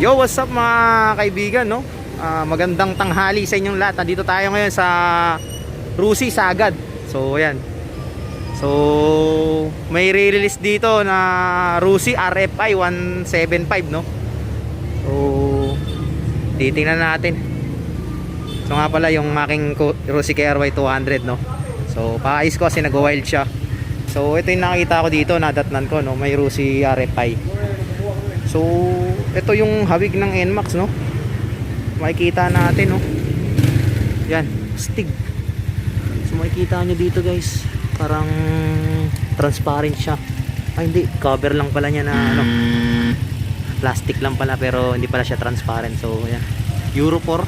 Yo, what's up mga kaibigan, no? Ah, magandang tanghali sa inyong lahat. Nandito tayo ngayon sa Rusi, Sagad. So, ayan. So, may re-release dito na Rusi RFI 175, no? So, titingnan natin. So nga pala yung aking Rusi KRY 200, no? So, paayos ko kasi nag-wild siya. So, ito yung nakita ko dito, nadatnan ko, no? May Rusi RFI. So, ito yung hawig ng NMAX, no? Makikita natin, no? Yan, stig. So, makikita nyo dito, guys. Parang transparent siya. Ay, hindi. Cover lang pala niya na, ano, plastic lang pala, pero hindi pala siya transparent. So, yan. Euro 4.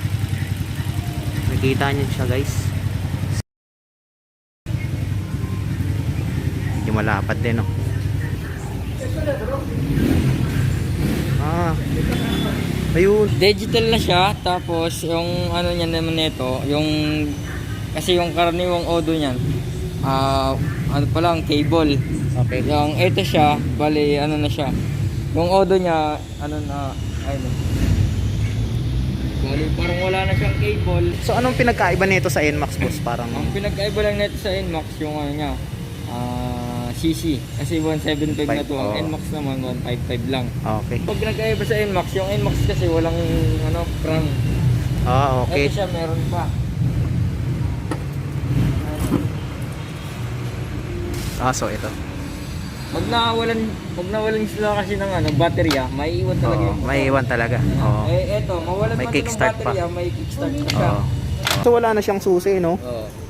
Makikita nyo siya, guys. Medyo malapad din, no? Ah. Ayun. Digital na siya, tapos yung ano niya naman nito, yung kasi yung karaniwang audio niyan, ah ano pa lang, cable. Okay. Yung ito siya, bali ano na siya. Yung audio niya, ano na, ayun. Bali parang wala na siyang cable. So, anong pinagkaiba nito sa NMAX, boss? Parang... Ang pinagkaiba lang nito sa NMAX yung ano niya, ah CC. Kasi 175 na to, ang. NMAX naman 155 lang. Okay. Pag pinagkaiba sa NMAX, yung NMAX kasi walang ano, crank. Ah, okay. Ito siya meron pa. Ah, so ito. Pag nawalan, pag nawalan sila kasi ng ano, baterya, may iwan talaga Oo, yung may iwan talaga. Oo. Eh, eto, mawalan May man kickstart ng pa. baterya, may kickstart pa siya. Oo. So, wala na siyang susi, no? Oo.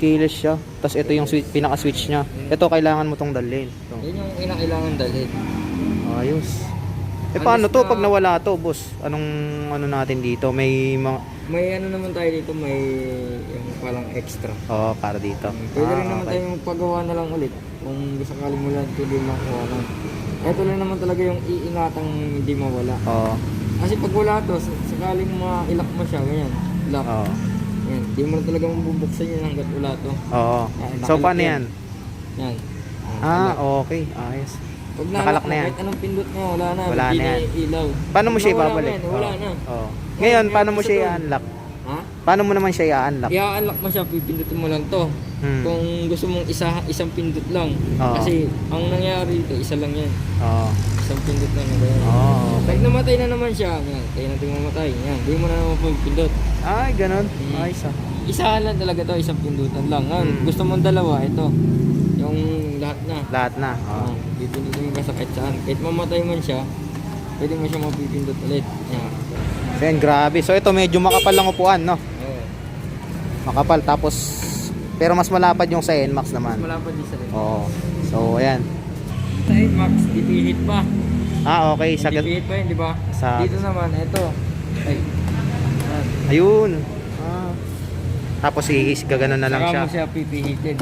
Keyless siya. Tapos ito yung switch, pinaka-switch niya. Ito, kailangan mo tong dalhin. So, Yan yung inakailangan dalhin. ayos. Eh, Alis paano to na- pag nawala to, boss? Anong ano natin dito? May mga... May ano naman tayo dito, may yung palang extra. Oo, para dito. Pwede rin Ah, naman okay. tayo magpagawa na lang ulit kung sakali mo lang ito din makuha lang. Ito lang naman talaga yung iingatang hindi mawala. Oo. Kasi pag wala to, sa- sakaling ma-ilak mo siya, ganyan. Lock. Oo. Yan. Di mo na talaga mabubuksan yun hanggat wala to. Oo. Ah, So, paano yan. yan? Yan. Ah, okay. Ayos. Pag nakalak na yan. kahit anong pindot mo, wala na. Wala hindi na yan. ilaw. Paano mo siya ibabalik? mo yan, Wala na. Oo. Ngayon, paano mo siya i-unlock? Paano mo naman siya i-unlock? I-unlock mo siya, pipindutin mo lang to. Hmm. Kung gusto mong isa, isang pindot lang. Oo. Kasi ang nangyari dito, isa lang yan. Oo. Isang pindot lang. Ganyan. Oo. Pag namatay na naman siya, yan, kaya natin mamatay. Yan, di mo na naman pipindot. Ay, ganun. Hmm. Ayos ah. Isa lang talaga to, isang pindutan lang. Ngayon, Hmm. gusto mong dalawa, ito. Yung lahat na. Lahat na. Oo. Oh, pipindutin mo ka sa kahit saan. Kahit mamatay man siya, pwede mo siya mapipindot ulit. Yan. So, yan, grabe. So, ito medyo makapal lang upuan, no? Oo. Makapal. Tapos, pero mas malapad yung sa NMAX Mas naman. malapad din sa rin. Oo. So, ayan. Sa Max, dipihit pa. Ah, okay. Sa, Dipihit pa yun, di ba? sa, Dito naman, ito. Ay. Ayun. Ah. Tapos, gaganon na lang Saka siya. mo siya pipihitin.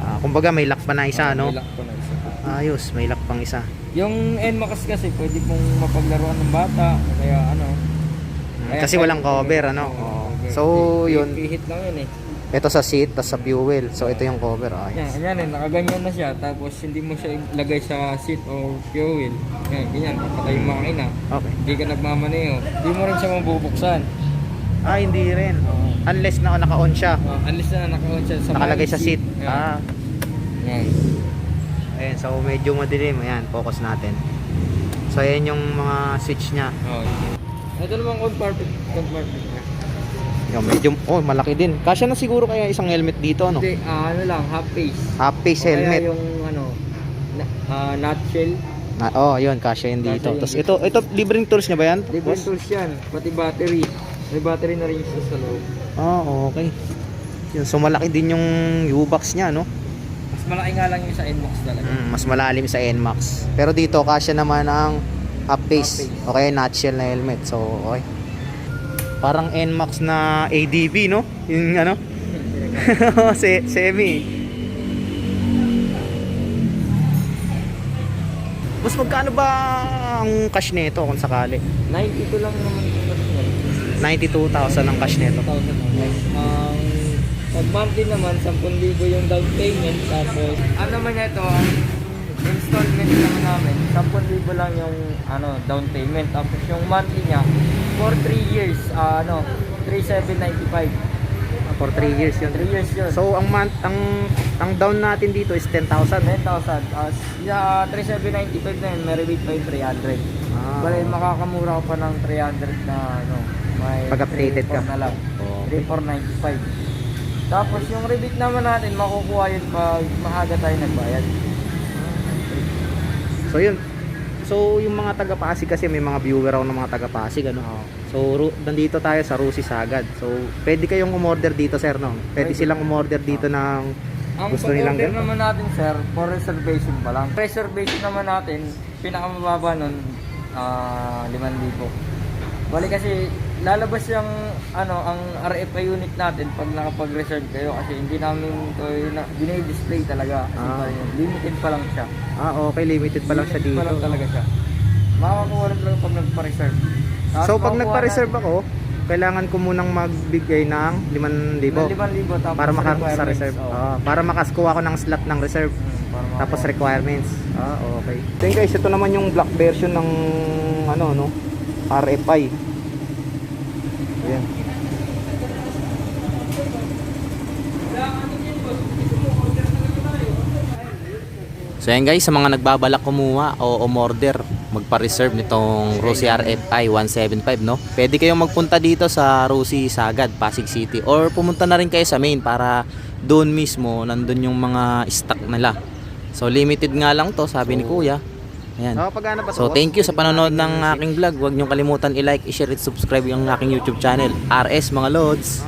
Ah, kumbaga, may lock pa na isa, no? May lock pa na isa. Ayos, may lock pang isa. Yung NMAX kasi, pwede pong mapaglaruan ng bata. Kaya ano. Kaya Kasi walang cover, ano? Oo. So, yun. Pihit lang yun eh. Ito sa seat, tapos sa fuel. So, ito yung cover. Yan, Ayos. yan eh, nakaganyan na siya. Tapos hindi mo siya ilagay sa seat or fuel. Yan, ganyan, papatay yung makina. Okay. Hindi ka nagmamaneo. Hindi mo rin siya mabubuksan. Ah, hindi rin. Unless na naka-on siya. Uh, unless na naka-on siya sa Nakalagay sa seat. Yan. Ah. Yan. Ayan, so medyo madilim. Ayan, focus natin. So, ayan yung mga switch niya. Oh, ito naman compartment. Compartment niya. Yung medyo, oh, malaki din. Kasya na siguro kaya isang helmet dito, no? Hindi, ah, ano lang, half face. Half face O kaya helmet. yung ano, na, ah, nutshell. Ah, oh, yun, kasya yun dito. Tapos ito, ito, libreng tools niya ba yan? Boss? tools yan. Pati battery. May battery na rin siya sa loob. Ah, okay. Yun, so malaki din yung U-box niya, no? Mas malaki nga lang yung sa NMAX talaga. Mm, mas malalim sa NMAX. Pero dito, kasya naman ang half face. O kaya nutshell na helmet. So, okay. Parang NMAX na ADB, no? Yung ano? Se semi. Mas magkano ba ang cash nito kung sakali? 92 lang naman yung kasi yan. 92,000 ang cash nito. 1,000 lang. Ang pag monthly naman, 10,000 yung down payment. Tapos, ano naman ito, installment naman namin, 10,000 lang yung ano, down payment. Tapos yung monthly niya, for 3 years, ah, ano, 3,795. For 3 years yun. 3 years yun. So ang month ang ang down natin dito is 10,000. 10,000. As, yeah, 3,795 na yun, may rebate pa yung 300. Ah. Bale, makakamura ka pa ng 300 na ano, may Pag updated ka. 3,400 na lang. Okay. 3,495. Tapos yung rebate naman natin, makukuha yun pag maaga tayo nagbayad. So yun. So yung mga taga Pasig kasi may mga viewer ako ng mga taga Pasig ano. So ru- nandito tayo sa Rusi Sagad. So pwede kayong umorder dito sir no. Pwede Pwede. silang umorder dito ng Ang Gusto nilang ganito? naman natin, sir, for reservation pa lang. Reservation naman natin, pinakamababa nun, ah 5,000. Bali kasi, lalabas yung, ano, ang RFI unit natin pag nakapag-reserve kayo kasi hindi namin to na, dinay-display talaga. Kasi Ah. yun, limited pa lang siya. Ah okay, limited pa lang siya Limited dito. pa lang talaga siya. Makakakuha lang talaga pag nagpa-reserve. So pag nagpa-reserve ako, kailangan ko munang magbigay ng 5,000 ng 5,000 tapos para maka sa reserve. Oo. Ah, para makaskuha ko ng slot ng reserve. Hmm. Tapos requirements. Ah, okay. Then guys, ito naman yung black version ng ano no, RFI. Ayan. So yan guys, sa mga nagbabalak kumuha o umorder, magpa-reserve nitong Rosie RFI 175 no. Pwede kayong magpunta dito sa Rosie Sagad, Pasig City or pumunta na rin kayo sa main para doon mismo nandun yung mga stock nila. So limited nga lang to, sabi ni Kuya. Ayan. So thank you sa panonood ng aking vlog. Huwag niyong kalimutan i-like, i-share at subscribe yung aking YouTube channel. RS mga lods.